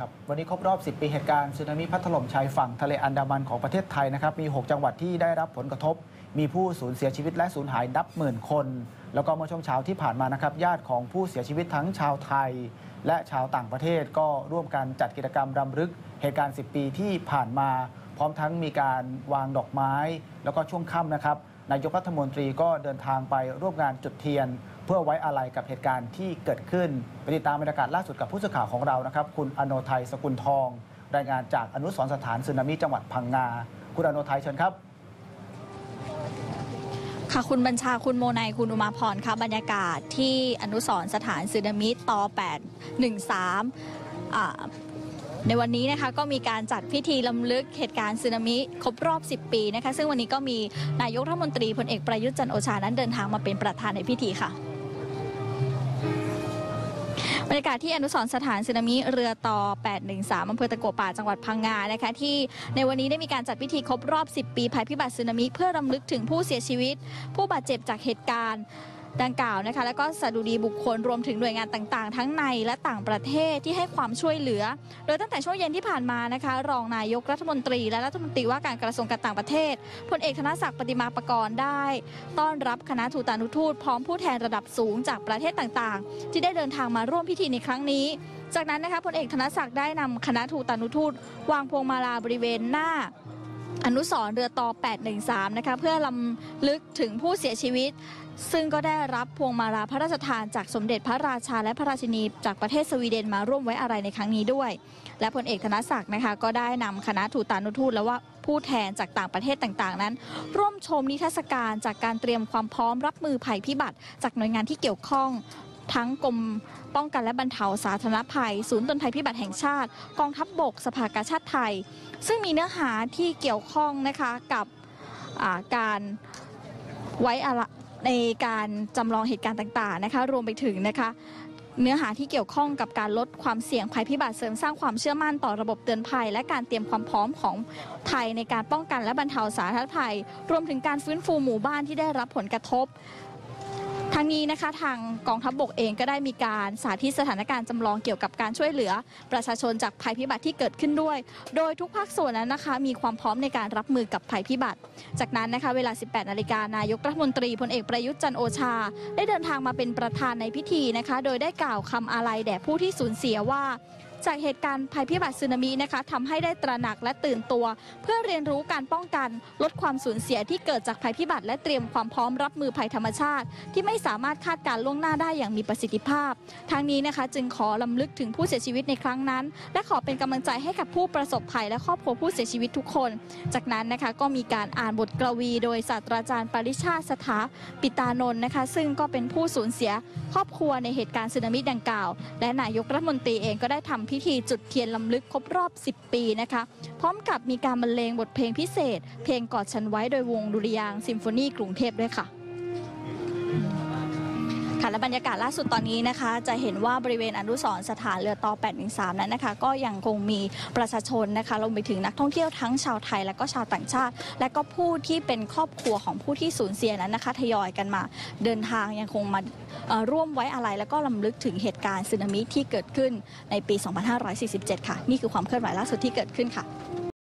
ครับวันนี้ครบรอบ 10 ปีเหตุการณ์สึนามิพัดถล่มชายฝั่งทะเลอันดามันของประเทศไทยนะครับมี 6 จังหวัดที่ได้รับผลกระทบ มีผู้สูญเสียชีวิตและสูญหายนับหมื่นคน แล้วก็เมื่อช่วงเช้าที่ผ่านมานะครับญาติของผู้เสียชีวิตทั้งชาวไทย และชาวต่างประเทศก็ร่วมกันจัดกิจกรรมรำลึก เหตุการณ์ 10 ปีที่ผ่านมา พร้อมทั้งมีการวางดอกไม้ แล้วก็ช่วงค่ำนะครับนายกรัฐมนตรีก็เดินทางไปร่วมงานจุดเทียน พื่อไว้อาลัยกับเหตุการณ์ที่เกิดขึ้นไปติดตามบรรยากาศล่าสุดกับผู้สื่อข่าวของเรานะครับ คุณอโนไทยสกุลทอง รายงานจากอนุสรณ์สถานสึนามิจังหวัดพังงา คุณอโนไทยเชิญครับค่ะคุณบัญชาคุณโมนายคุณอุมาพรค่ะบรรยากาศที่อนุสรสถานสึนามิตอ 813อ่าในวันนี้นะคะก็มีการจัดพิธีลำลึกเหตุการณ์สึนามิครบรอบ 10 ปีนะคะซึ่งวันนี้ก็มีนายกรัฐมนตรีพลเอกประยุทธ์จันโอชานั้นเดินทางมาเป็นประธานในพิธีค่ะ บรรยากาศที่อนุสรสถานสึนามิเรือต่อ 813อำเภอตะกัวป่าจังหวัดพังงานะคะที่ในวันนี้ได้มีการจัดพิธีครบรอบ 10 ปีภัยพิบัติสึนามิเพื่อรำลึกถึงผู้เสียชีวิต ผู้บาดเจ็บจากเหตุการณ์ ดังกล่าวนะคะ แล้วก็สดุดีบุคคลรวมถึงหน่วยงานต่างๆ ทั้งในและต่างประเทศที่ให้ความช่วยเหลือ โดยตั้งแต่ช่วงเย็นที่ผ่านมานะคะ รองนายกรัฐมนตรี และรัฐมนตรีว่าการกระทรวงการต่างประเทศพลเอกธนศักดิ์ปฏิมาประกรณ์ได้ ต้อนรับคณะทูตานุทูตพร้อมผู้แทนระดับสูงจากประเทศต่างๆ ที่ได้เดินทางมาร่วมพิธีในครั้งนี้ จากนั้นนะคะพลเอกธนศักดิ์ได้นำคณะทูตานุทูตวางพวงมาลาบริเวณหน้า อนุสรเรือต่อ 813 นะคะเพื่อลำลึกถึงผู้เสียชีวิต ซึ่งก็ได้รับพวงมาลาพระราชทานจากสมเด็จพระราชาและพระราชินีจากประเทศสวีเดนมาร่วมไว้อะไรในครั้งนี้ด้วย และพลเอกธนศักดิ์นะคะก็ได้นำคณะทูตานุทูตและว่าผู้แทนจากต่างประเทศต่างๆ นั้น ร่วมชมนิทรรศการจากการเตรียมความพร้อมรับมือภัยพิบัติ จากหน่วยงานที่เกี่ยวข้อง ทั้งกรมป้องกันและบรรเทาสาธารณภัย ศูนย์ตนภัยพิบัติแห่งชาติ กองทัพบบก สภากาชาติไทย ซึ่งมีเนื้อหาที่เกี่ยวข้องนะคะกับาการไว้อะไรในการจำลองเหตุการณ์ต่างๆนะคะรวมไปถึงนะคะเนื้อหาที่เกี่ยวข้องกับการลดความเสี่ยงภัยพิบัติเสริมสร้างความเชื่อมั่นต่อระบบเตือนภัย และการเตรียมความพร้อมของไทยในการป้องกันและบรรเทาสาธารณภัย รวมถึงการฟื้นฟูหมู่บ้านที่ได้รับผลกระทบ ทั้งนี้นะคะทางกองทัพบบกเองก็ได้มีการสาธิตสถานการณ์จำลองเกี่ยวกับการช่วยเหลือ ประชาชนจากภัยพิบัติที่เกิดขึ้นด้วย โดยทุกภาคส่วนนั้นนะคะ มีความพร้อมในการรับมือกับภัยพิบัติ จากนั้นนะคะเวลา 18 นาฬิกานายกรัฐมนตรีพลเอกประยุทธ์จันโอชา ได้เดินทางมาเป็นประธานในพิธีนะคะ โดยได้กล่าวคำอาลัยแด่ผู้ที่สูญเสียว่า จากเหตุการณ์ภัยพิบัติสึนามินะคะทำให้ได้ตระหนักและตื่นตัว เพื่อเรียนรู้การป้องกัน ลดความสูญเสียที่เกิดจากภัยพิบัติและเตรียมความพร้อมรับมือภัยธรรมชาติ ที่ไม่สามารถคาดการณ์ล่วงหน้าได้อย่างมีประสิทธิภาพทางนี้นะคะ จึงขอลำลึกถึงผู้เสียชีวิตในครั้งนั้น และขอเป็นกำลังใจให้กับผู้ประสบภัยและครอบครัวผู้เสียชีวิตทุกคน จากนั้นนะคะก็มีการอ่านบทกวี โดยศาสตราจารย์ปริชาติสถาปิตานนท์นะคะ ซึ่งก็เป็นผู้สูญเสียครอบครัวในเหตุการณ์สึนามิดังกล่าว และนายกรัฐมนตรีเองก็ได้ทำพิธีจุดเทียนลำลึกครบรอบ 10 ปีนะคะ พร้อมกับมีการบรรเลงบทเพลงพิเศษ เพลงกอดฉันไว้โดยวงดุริยางซิมโฟนีกรุงเทพด้วยค่ะ ค่ะและบรรยากาศล่าสุดตอนนี้นะคะ จะเห็นว่าบริเวณอนุสรสถานเรือต่อ813 นั้นนะคะ ก็ยังคงมีประชาชนนะคะรวมไปถึงนักท่องเที่ยวทั้งชาวไทยและก็ชาวต่างชาติ และก็ผู้ที่เป็นครอบครัวของผู้ที่สูญเสียนั้นนะคะทยอยกันมา เดินทางยังคงมาร่วมไว้อาลัยแล้วก็ลำลึกถึงเหตุการณ์สึนามิที่เกิดขึ้นในปี 2547 ค่ะ นี่คือความเคลื่อนไหวล่าสุดที่เกิดขึ้นค่ะ